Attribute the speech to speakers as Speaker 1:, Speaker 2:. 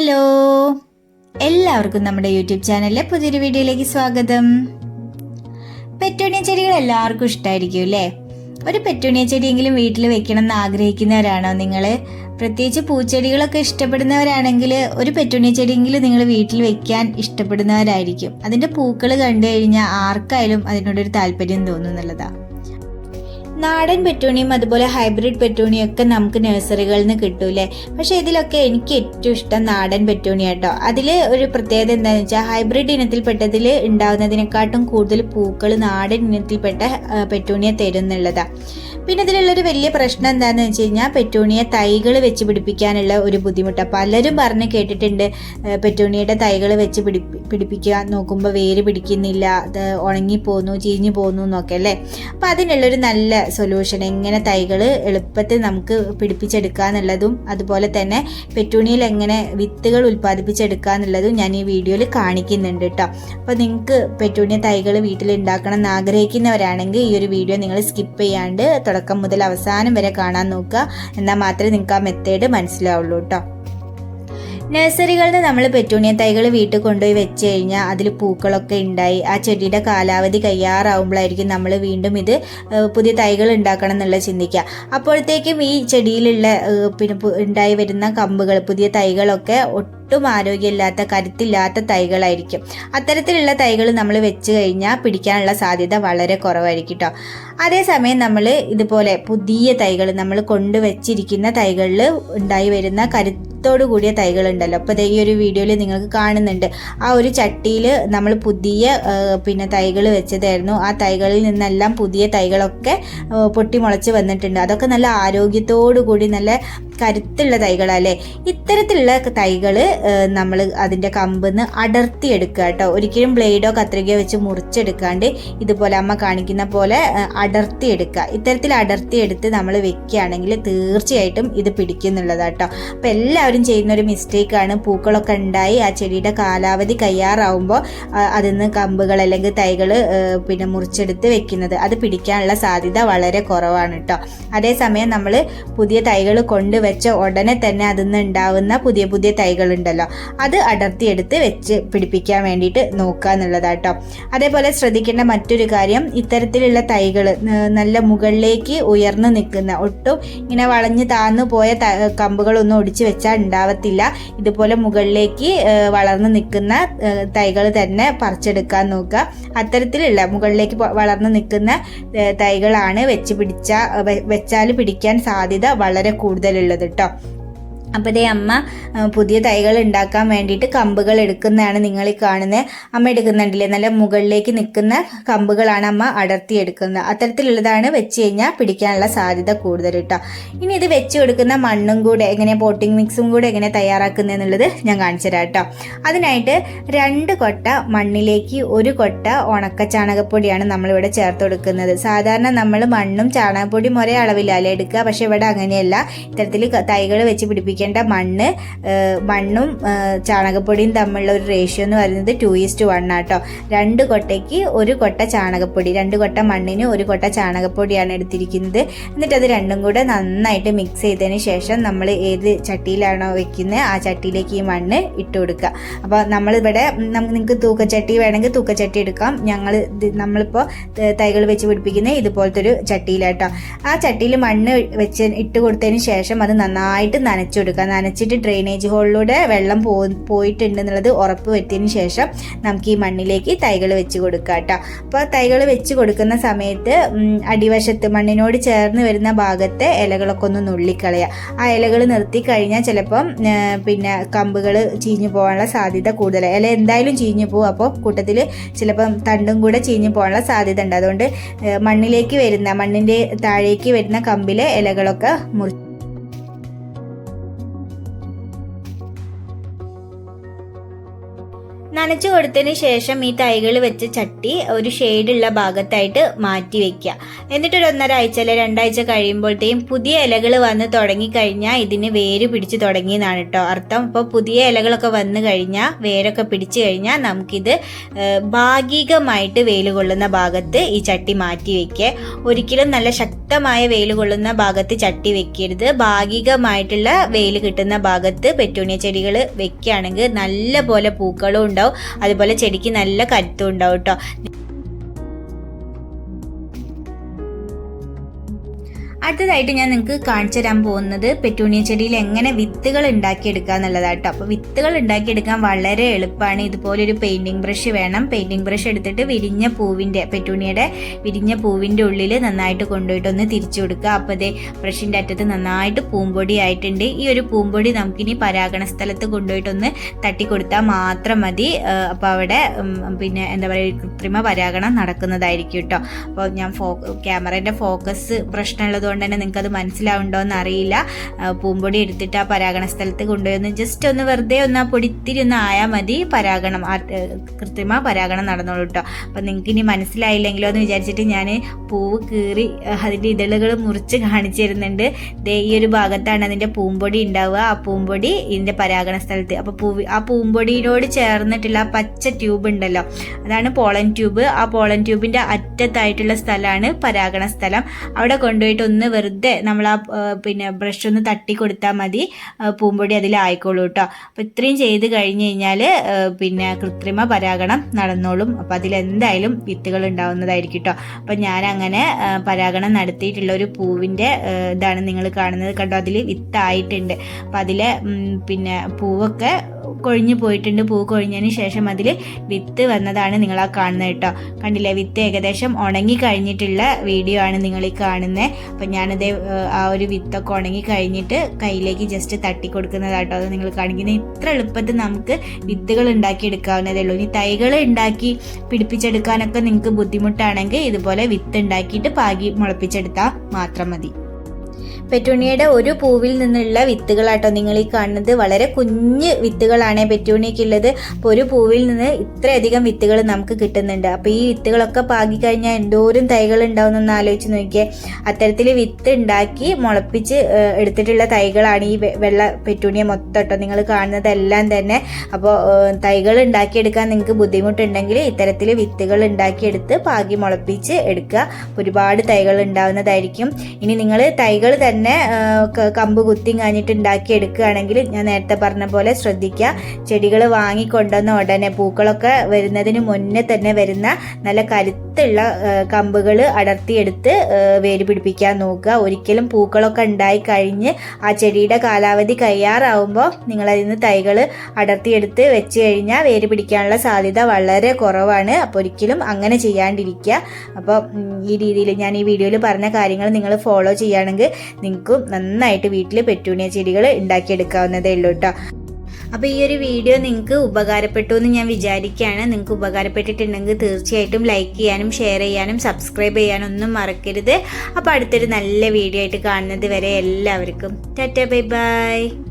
Speaker 1: Hello. എല്ലാവർക്കും നമ്മുടെ YouTube ചാനലിലെ പുതിയൊരു വീഡിയോയിലേക്ക് സ്വാഗതം. പെറ്റോണിയ ചെടികൾ എല്ലാവർക്കും ഇഷ്ടമായിരിക്കും അല്ലേ? ഒരു പെറ്റോണിയ ചെടിയെങ്കിലും വീട്ടിൽ വെക്കണം എന്ന് ആഗ്രഹിക്കുന്നവരാണോ നിങ്ങൾ? പ്രത്യേകിച്ച് പൂച്ചെടികളൊക്കെ ഇഷ്ടപ്പെടുന്നവരാണെങ്കിൽ ഒരു പെറ്റോണിയ ചെടിയെങ്കിലും നിങ്ങൾ വീട്ടിൽ വെക്കാൻ ഇഷ്ടപ്പെടുന്നവരായിരിക്കും. അതിന്റെ പൂക്കൾ കണ്ടു കഴിഞ്ഞാൽ ആർക്കായാലും അതിനോടൊരു താല്പര്യം തോന്നുന്നുള്ളതാണ് നാടൻ പെറ്റൂണിയും അതുപോലെ ഹൈബ്രിഡ് പെറ്റൂണിയും ഒക്കെ നമുക്ക് നഴ്സറികളിൽ നിന്ന് കിട്ടൂലേ? പക്ഷെ ഇതിലൊക്കെ എനിക്ക് ഏറ്റവും ഇഷ്ടം നാടൻ പെറ്റൂണി കേട്ടോ. അതിൽ ഒരു പ്രത്യേകത എന്താണെന്ന് വെച്ചാൽ ഹൈബ്രിഡ് ഇനത്തിൽപ്പെട്ടതിൽ ഉണ്ടാവുന്നതിനെക്കാട്ടും കൂടുതൽ പൂക്കൾ നാടൻ ഇനത്തിൽപ്പെട്ട പെറ്റൂണിയെ തരുന്നുള്ളതാണ് പിന്നെ ഇതിലുള്ളൊരു വലിയ പ്രശ്നം എന്താണെന്ന് വെച്ച് കഴിഞ്ഞാൽ പെറ്റൂണിയെ തൈകൾ വെച്ച് പിടിപ്പിക്കാനുള്ള ഒരു ബുദ്ധിമുട്ടാണ് പലരും പറഞ്ഞ് കേട്ടിട്ടുണ്ട് പെറ്റൂണിയുടെ തൈകൾ വെച്ച് പിടി പിടിപ്പിക്കാൻ നോക്കുമ്പോൾ വേര് പിടിക്കുന്നില്ല അത് ഉണങ്ങി ഉണങ്ങിപ്പോന്നു ചീഞ്ഞു പോന്നു എന്നൊക്കെ അല്ലേ? അപ്പം അതിനുള്ളൊരു നല്ല സൊല്യൂഷൻ എങ്ങനെ തൈകൾ എളുപ്പത്തിൽ നമുക്ക് പിടിപ്പിച്ചെടുക്കുക എന്നുള്ളതും അതുപോലെ തന്നെ പെറ്റൂണിയിൽ എങ്ങനെ വിത്തുകൾ ഉൽപ്പാദിപ്പിച്ചെടുക്കുക എന്നുള്ളതും ഞാൻ ഈ വീഡിയോയിൽ കാണിക്കുന്നുണ്ട് കേട്ടോ അപ്പോൾ നിങ്ങൾക്ക് പെറ്റൂണിയ തൈകൾ വീട്ടിൽ ഉണ്ടാക്കണം എന്ന് ആഗ്രഹിക്കുന്നവരാണെങ്കിൽ ഈ ഒരു വീഡിയോ നിങ്ങൾ സ്കിപ്പ് ചെയ്യാണ്ട് തുടക്കം മുതൽ അവസാനം വരെ കാണാൻ നോക്കുക. എന്നാൽ മാത്രമേ നിങ്ങൾക്ക് ആ മെത്തേഡ് മനസ്സിലാവുള്ളൂ കേട്ടോ നഴ്സറികളിൽ നിന്ന് നമ്മൾ പെറ്റൂണിയ തൈകൾ വീട്ടിൽ കൊണ്ടുപോയി വെച്ച് കഴിഞ്ഞാൽ അതിൽ പൂക്കളൊക്കെ ഉണ്ടായി. ആ ചെടിയുടെ കാലാവധി കയ്യാറാവുമ്പോഴായിരിക്കും നമ്മൾ വീണ്ടും ഇത് പുതിയ തൈകൾ ഉണ്ടാക്കണം എന്നുള്ളത് ചിന്തിക്കുക. അപ്പോഴത്തേക്കും ഈ ചെടിയിലുള്ള പിന്നെ ഉണ്ടായി വരുന്ന കമ്പുകൾ പുതിയ തൈകളൊക്കെ ഒട്ടും ആരോഗ്യമില്ലാത്ത കരുത്തില്ലാത്ത തൈകളായിരിക്കും. അത്തരത്തിലുള്ള തൈകൾ നമ്മൾ വെച്ച് കഴിഞ്ഞാൽ പിടിക്കാനുള്ള സാധ്യത വളരെ കുറവായിരിക്കും കേട്ടോ അതേസമയം നമ്മൾ ഇതുപോലെ പുതിയ തൈകൾ നമ്മൾ കൊണ്ടുവച്ചിരിക്കുന്ന തൈകളിൽ ഉണ്ടായി വരുന്ന കരുത്തോടു കൂടിയ തൈകളുണ്ടല്ലോ അപ്പോൾ ഈ ഒരു വീഡിയോയിൽ നിങ്ങൾക്ക് കാണുന്നുണ്ട്. ആ ഒരു ചട്ടിയിൽ നമ്മൾ പുതിയ പിന്നെ തൈകൾ വെച്ചതായിരുന്നു. ആ തൈകളിൽ നിന്നെല്ലാം പുതിയ തൈകളൊക്കെ പൊട്ടിമുളച്ച് വന്നിട്ടുണ്ട്. അതൊക്കെ നല്ല ആരോഗ്യത്തോടു കൂടി നല്ല കരുത്തുള്ള തൈകളല്ലേ? ഇത്തരത്തിലുള്ള തൈകൾ നമ്മൾ അതിന്റെ കമ്പിന്ന് അടർത്തിയെടുക്കുക കേട്ടോ. ഒരിക്കലും ബ്ലേഡോ കത്രികയോ വെച്ച് മുറിച്ചെടുക്കാണ്ട് ഇതുപോലെ അമ്മ കാണിക്കുന്ന പോലെ അടർത്തി എടുക്കുക ഇത്തരത്തിൽ അടർത്തി എടുത്ത് നമ്മൾ വെക്കുകയാണെങ്കിൽ തീർച്ചയായിട്ടും ഇത് പിടിക്കുന്നുള്ളതാട്ടോ അപ്പം എല്ലാവരും ചെയ്യുന്ന ഒരു മിസ്റ്റേക്കാണ് പൂക്കളൊക്കെ ഉണ്ടായി ആ ചെടിയുടെ കാലാവധി കയ്യാറാവുമ്പോൾ അതിൽ നിന്ന് കമ്പുകൾ അല്ലെങ്കിൽ തൈകൾ പിന്നെ മുറിച്ചെടുത്ത് വെക്കുന്നത്. അത് പിടിക്കാനുള്ള സാധ്യത വളരെ കുറവാണ് കേട്ടോ. അതേസമയം നമ്മൾ പുതിയ തൈകൾ കൊണ്ടുവച്ച ഉടനെ തന്നെ അതിൽ നിന്ന് ഉണ്ടാവുന്ന പുതിയ പുതിയ തൈകളുണ്ടല്ലോ അത് അടർത്തിയെടുത്ത് വെച്ച് പിടിപ്പിക്കാൻ വേണ്ടിയിട്ട് നോക്കുക എന്നുള്ളതാട്ടോ. അതേപോലെ ശ്രദ്ധിക്കേണ്ട മറ്റൊരു കാര്യം ഇത്തരത്തിലുള്ള തൈകൾ നല്ല മുകളിലേക്ക് ഉയർന്നു നിൽക്കുന്ന ഒട്ടും ഇങ്ങനെ വളഞ്ഞു താന്നു പോയ കമ്പുകളൊന്നും ഒടിച്ചു വെച്ചാൽ ഉണ്ടാവത്തില്ല. ഇതുപോലെ മുകളിലേക്ക് വളർന്നു നിൽക്കുന്ന തൈകൾ തന്നെ പറിച്ചെടുക്കാൻ നോക്കുക. അത്തരത്തിലുള്ള മുകളിലേക്ക് വളർന്നു നിൽക്കുന്ന തൈകളാണ് വെച്ച് പിടിച്ച വെച്ചാൽ പിടിക്കാൻ സാധ്യത വളരെ കൂടുതലുള്ളത് കേട്ടോ അപ്പോൾ ഇതേ അമ്മ പുതിയ തൈകൾ ഉണ്ടാക്കാൻ വേണ്ടിയിട്ട് കമ്പുകൾ എടുക്കുന്നതാണ് നിങ്ങൾ കാണുന്നത് അമ്മ എടുക്കുന്നുണ്ടല്ലേ? നല്ല മുകളിലേക്ക് നിൽക്കുന്ന കമ്പുകളാണ് അമ്മ അടർത്തി എടുക്കുന്നത് അത്തരത്തിലുള്ളതാണ് വെച്ച് കഴിഞ്ഞാൽ പിടിക്കാനുള്ള സാധ്യത കൂടുതൽ കേട്ടോ. ഇനി ഇത് വെച്ച് കൊടുക്കുന്ന മണ്ണും കൂടെ എങ്ങനെ പോട്ടിംഗ് മിക്സും കൂടെ എങ്ങനെ തയ്യാറാക്കുന്നത് എന്നുള്ളത് ഞാൻ കാണിച്ചു തരാം കേട്ടോ. അതിനായിട്ട് രണ്ട് കൊട്ട മണ്ണിലേക്ക് ഒരു കൊട്ട ഉണക്ക ചാണകപ്പൊടിയാണ് നമ്മളിവിടെ ചേർത്ത് കൊടുക്കുന്നത്. സാധാരണ നമ്മൾ മണ്ണും ചാണകപ്പൊടിയും ഒരേ അളവിലല്ലേ എടുക്കുക. പക്ഷേ ഇവിടെ അങ്ങനെയല്ല. ഇത്തരത്തിൽ തൈകൾ വെച്ച് പിടിപ്പിക്കേണ്ട മണ്ണ് മണ്ണും ചാണകപ്പൊടിയും തമ്മിലുള്ള ഒരു റേഷ്യോ എന്ന് പറയുന്നത് ടു ഈസ്റ്റ് വൺ ആട്ടോ. രണ്ട് കൊട്ടയ്ക്ക് ഒരു കൊട്ട ചാണകപ്പൊടി രണ്ട് കൊട്ട മണ്ണിന് ഒരു കൊട്ട ചാണകപ്പൊടിയാണ് എടുത്തിരിക്കുന്നത്. എന്നിട്ട് അത് രണ്ടും കൂടെ നന്നായിട്ട് മിക്സ് ചെയ്തതിന് ശേഷം നമ്മൾ ഏത് ചട്ടിയിലാണോ വെക്കുന്നത് ആ ചട്ടിയിലേക്ക് ഈ മണ്ണ് ഇട്ട് കൊടുക്കുക അപ്പോൾ നമ്മളിവിടെ നമുക്ക് നിങ്ങൾക്ക് തൂക്കച്ചട്ടി വേണമെങ്കിൽ തൂക്കച്ചട്ടി എടുക്കാം. ഞങ്ങൾ നമ്മളിപ്പോൾ തൈകൾ വെച്ച് പിടിപ്പിക്കുന്ന ഇതുപോലത്തെ ഒരു ചട്ടിയിലാട്ടോ. ആ ചട്ടിയിൽ മണ്ണ് വെച്ച് ഇട്ട് കൊടുത്തതിന് ശേഷം അത് നന്നായിട്ട് നനച്ചു കൊടുക്കുക. നനച്ചിട്ട് ഡ്രെയിനേജ് ഹോളിലൂടെ വെള്ളം പോ പോയിട്ടുണ്ടെന്നുള്ളത് ഉറപ്പ് വരുത്തിയതിന് ശേഷം നമുക്ക് ഈ മണ്ണിലേക്ക് തൈകൾ വെച്ച് കൊടുക്കുക കേട്ടോ. അപ്പോൾ തൈകൾ വെച്ച് കൊടുക്കുന്ന സമയത്ത് അടിവശത്ത് മണ്ണിനോട് ചേർന്ന് വരുന്ന ഭാഗത്തെ ഇലകളൊക്കെ ഒന്ന് നുള്ളിക്കളയുക. ആ ഇലകൾ നിർത്തി കഴിഞ്ഞാൽ ചിലപ്പം പിന്നെ കമ്പുകൾ ചീഞ്ഞു പോകാനുള്ള സാധ്യത കൂടുതലാണ് ഇല എന്തായാലും ചീഞ്ഞു പോകും. അപ്പോൾ കൂട്ടത്തിൽ ചിലപ്പം തണ്ടും കൂടെ ചീഞ്ഞു പോകാനുള്ള സാധ്യത ഉണ്ട് അതുകൊണ്ട് മണ്ണിലേക്ക് വരുന്ന മണ്ണിന്റെ താഴേക്ക് വരുന്ന കമ്പിലെ ഇലകളൊക്കെ മുറി നനച്ചു കൊടുത്തതിന് ശേഷം ഈ തൈകൾ വെച്ച് ചട്ടി ഒരു ഷെയ്ഡുള്ള ഭാഗത്തായിട്ട് മാറ്റി വെക്കുക. എന്നിട്ട് ഒരു ഒന്നര അല്ലെ രണ്ടാഴ്ച കഴിയുമ്പോഴത്തേക്കും പുതിയ ഇലകൾ വന്ന് തുടങ്ങിക്കഴിഞ്ഞാൽ ഇതിന് വേര് പിടിച്ച് തുടങ്ങിയെന്നാണ് കേട്ടോ അർത്ഥം. അപ്പോൾ പുതിയ ഇലകളൊക്കെ വന്ന് കഴിഞ്ഞാൽ വേരൊക്കെ പിടിച്ചു കഴിഞ്ഞാൽ നമുക്കിത് ഭാഗികമായിട്ട് വെയിൽ കൊള്ളുന്ന ഭാഗത്ത് ഈ ചട്ടി മാറ്റി വെക്കുക. ഒരിക്കലും നല്ല ശക്തമായ വെയിൽ കൊള്ളുന്ന ഭാഗത്ത് ചട്ടി വെക്കരുത്. ഭാഗികമായിട്ടുള്ള വെയിൽ കിട്ടുന്ന ഭാഗത്ത് പെറ്റൂണിയ ചെടികൾ വെക്കുകയാണെങ്കിൽ നല്ല പോലെ പൂക്കളും ഉണ്ടാവും. അതുപോലെ ചെടിക്ക് നല്ല കരുത്തും ഉണ്ടാവും കേട്ടോ അടുത്തതായിട്ട് ഞാൻ നിങ്ങൾക്ക് കാണിച്ചു തരാൻ പോകുന്നത് പെറ്റൂണിയ ചെടിയിൽ എങ്ങനെ വിത്തുകൾ ഉണ്ടാക്കിയെടുക്കുക എന്നുള്ളതാട്ടോ അപ്പോൾ വിത്തുകൾ ഉണ്ടാക്കിയെടുക്കാൻ വളരെ എളുപ്പമാണ്. ഇതുപോലൊരു പെയിന്റിംഗ് ബ്രഷ് വേണം. പെയിന്റിങ് ബ്രഷ് എടുത്തിട്ട് വിരിഞ്ഞ പൂവിന്റെ പെറ്റൂണിയുടെ വിരിഞ്ഞ പൂവിന്റെ ഉള്ളിൽ നന്നായിട്ട് കൊണ്ടുപോയിട്ട് ഒന്ന് തിരിച്ചു കൊടുക്കുക. അപ്പോൾ അതേ ബ്രഷിന്റെ അറ്റത്ത് നന്നായിട്ട് പൂമ്പൊടി ആയിട്ടുണ്ട്. ഈ ഒരു പൂമ്പൊടി നമുക്കിനി പരാഗണ സ്ഥലത്ത് കൊണ്ടുപോയിട്ടൊന്ന് തട്ടിക്കൊടുത്താൽ മാത്രം മതി. അപ്പോൾ അവിടെ പിന്നെ എന്താ പറയുക കൃത്രിമ പരാഗണം നടക്കുന്നതായിരിക്കും കേട്ടോ അപ്പോൾ ഞാൻ ഫോ ക്യാമറേന്റെ ഫോക്കസ് പ്രശ്നമുള്ളത് കൊണ്ട് തന്നെ നിങ്ങൾക്ക് അത് മനസ്സിലാവുണ്ടോ എന്ന് അറിയില്ല പൂമ്പൊടി എടുത്തിട്ട് ആ പരാഗണ സ്ഥലത്ത് കൊണ്ടുപോയി ജസ്റ്റ് ഒന്ന് വെറുതെ ഒന്ന് ആ പൊടിത്തിരി ഒന്ന് ആയാൽ മതി. പരാഗണം കൃത്രിമ പരാഗണം നടന്നോളൂ കേട്ടോ അപ്പം നിങ്ങൾക്ക് ഇനി മനസ്സിലായില്ലെങ്കിലോ എന്ന് വിചാരിച്ചിട്ട് ഞാൻ പൂവ് കീറി അതിന്റെ ഇതളുകൾ മുറിച്ച് കാണിച്ചു തരുന്നുണ്ട്. ദേ ഈ ഒരു ഭാഗത്താണ് അതിന്റെ പൂമ്പൊടി ഉണ്ടാവുക. ആ പൂമ്പൊടി ഇതിന്റെ പരാഗണ സ്ഥലത്ത്. അപ്പോൾ പൂ ആ പൂമ്പൊടിയോട് ചേർന്നിട്ടുള്ള ആ പച്ച ട്യൂബ് ഉണ്ടല്ലോ. അതാണ് പോളൻ ട്യൂബ് ആ പോളൻ ട്യൂബിന്റെ അറ്റത്തായിട്ടുള്ള സ്ഥലമാണ് പരാഗണ സ്ഥലം. അവിടെ കൊണ്ടുപോയിട്ട് ഒന്ന് വെറുതെ നമ്മൾ ആ പിന്നെ ബ്രഷ് ഒന്ന് തട്ടി കൊടുത്താൽ മതി. പൂമ്പൊടി അതിലായിക്കോളൂ കേട്ടോ അപ്പോൾ ഇത്രയും ചെയ്ത് കഴിഞ്ഞ് കഴിഞ്ഞാൽ പിന്നെ കൃത്രിമ പരാഗണം നടന്നോളും. അപ്പോൾ അതിലെന്തായാലും വിത്തുകൾ ഉണ്ടാവുന്നതായിരിക്കും കേട്ടോ അപ്പം ഞാൻ അങ്ങനെ പരാഗണം നടത്തിയിട്ടുള്ള ഒരു പൂവിന്റെ ഇതാണ് നിങ്ങൾ കാണുന്നത്. കണ്ടോ? അതിൽ വിത്തായിട്ടുണ്ട്. അപ്പം അതിലെ പിന്നെ പൂവൊക്കെ കൊഴിഞ്ഞു പോയിട്ടുണ്ട്. പൂ കൊഴിഞ്ഞതിന് ശേഷം അതിൽ വിത്ത് വന്നതാണ് നിങ്ങൾ ആ കാണുന്നത് കേട്ടോ കണ്ടില്ലേ? വിത്ത് ഏകദേശം ഉണങ്ങി കഴിഞ്ഞിട്ടുള്ള വീഡിയോ ആണ് നിങ്ങൾ ഈ കാണുന്നത് അപ്പം ഞാനത് ആ ഒരു വിത്തൊക്കെ ഉണങ്ങി കഴിഞ്ഞിട്ട് കയ്യിലേക്ക് ജസ്റ്റ് തട്ടി കൊടുക്കുന്നതാട്ടോ അത് നിങ്ങൾ കാണിക്കുന്നത് ഇത്ര എളുപ്പത്തിൽ നമുക്ക് വിത്തുകൾ ഉണ്ടാക്കി എടുക്കാവുന്നതേ ഉള്ളൂ. ഇനി തൈകൾ ഉണ്ടാക്കി പിടിപ്പിച്ചെടുക്കാനൊക്കെ നിങ്ങൾക്ക് ബുദ്ധിമുട്ടാണെങ്കിൽ ഇതുപോലെ വിത്ത് ഉണ്ടാക്കിയിട്ട് പാകി മുളപ്പിച്ചെടുത്താൽ മാത്രം മതി. പെറ്റൂണിയയുടെ ഒരു പൂവിൽ നിന്നുള്ള വിത്തുകളാട്ടോ നിങ്ങൾ ഈ കാണുന്നത്. വളരെ കുഞ്ഞ് വിത്തുകളാണ് പെറ്റൂണിയക്കുള്ളത് അപ്പോൾ ഒരു പൂവിൽ നിന്ന് ഇത്രയധികം വിത്തുകൾ നമുക്ക് കിട്ടുന്നുണ്ട്. അപ്പോൾ ഈ വിത്തുകളൊക്കെ പാകി കഴിഞ്ഞാൽ എന്തോരം തൈകൾ ഉണ്ടാവുമെന്നൊന്ന് ആലോചിച്ച് നോക്കിയേ. അത്തരത്തിൽ വിത്ത് ഉണ്ടാക്കി മുളപ്പിച്ച് എടുത്തിട്ടുള്ള തൈകളാണ് ഈ വെള്ള പെറ്റൂണിയ മൊത്തം കേട്ടോ നിങ്ങൾ കാണുന്നതെല്ലാം തന്നെ. അപ്പോൾ തൈകൾ ഉണ്ടാക്കിയെടുക്കാൻ നിങ്ങൾക്ക് ബുദ്ധിമുട്ടുണ്ടെങ്കിൽ ഇത്തരത്തിൽ വിത്തുകൾ ഉണ്ടാക്കിയെടുത്ത് പാകി മുളപ്പിച്ച് എടുക്കുക. ഒരുപാട് തൈകൾ ഉണ്ടാവുന്നതായിരിക്കും. ഇനി നിങ്ങൾ തൈകൾ തന്നെ ക- കമ്പ് കുത്തി കാഞ്ഞിട്ട് ഉണ്ടാക്കി എടുക്കുകയാണെങ്കിൽ ഞാൻ നേരത്തെ പറഞ്ഞ പോലെ ശ്രദ്ധിക്കുക. ചെടികൾ വാങ്ങിക്കൊണ്ടുവന്ന ഉടനെ പൂക്കളൊക്കെ വരുന്നതിന് മുന്നേ തന്നെ വരുന്ന നല്ല കരുത്തുള്ള കമ്പുകൾ അടർത്തിയെടുത്ത് വേര് പിടിപ്പിക്കാൻ നോക്കുക. ഒരിക്കലും പൂക്കളൊക്കെ ഉണ്ടായി കഴിഞ്ഞ് ആ ചെടിയുടെ കാലാവധി കഴിയാറാവുമ്പോൾ നിങ്ങൾ അതിൽ നിന്ന് തൈകൾ അടർത്തിയെടുത്ത് വെച്ച് കഴിഞ്ഞാൽ വേര് പിടിക്കാനുള്ള സാധ്യത വളരെ കുറവാണ്. അപ്പോൾ ഒരിക്കലും അങ്ങനെ ചെയ്യാണ്ടിരിക്കുക. അപ്പോൾ ഈ രീതിയിൽ ഞാൻ ഈ വീഡിയോയിൽ പറഞ്ഞ കാര്യങ്ങൾ നിങ്ങൾ ഫോളോ ചെയ്യുകയാണെങ്കിൽ നിങ്ങൾക്കും നന്നായിട്ട് വീട്ടിൽ പെറ്റൂണിയ ചെടികൾ ഉണ്ടാക്കിയെടുക്കാവുന്നതേ ഉള്ളൂ കേട്ടോ അപ്പോൾ ഈ ഒരു വീഡിയോ നിങ്ങൾക്ക് ഉപകാരപ്പെട്ടു എന്ന് ഞാൻ വിചാരിക്കുകയാണ്. നിങ്ങൾക്ക് ഉപകാരപ്പെട്ടിട്ടുണ്ടെങ്കിൽ തീർച്ചയായിട്ടും ലൈക്ക് ചെയ്യാനും ഷെയർ ചെയ്യാനും സബ്സ്ക്രൈബ് ചെയ്യാനും ഒന്നും മറക്കരുത്. അപ്പോൾ അടുത്തൊരു നല്ല വീഡിയോ ആയിട്ട് കാണുന്നത് വരെ എല്ലാവർക്കും. Tata bye bye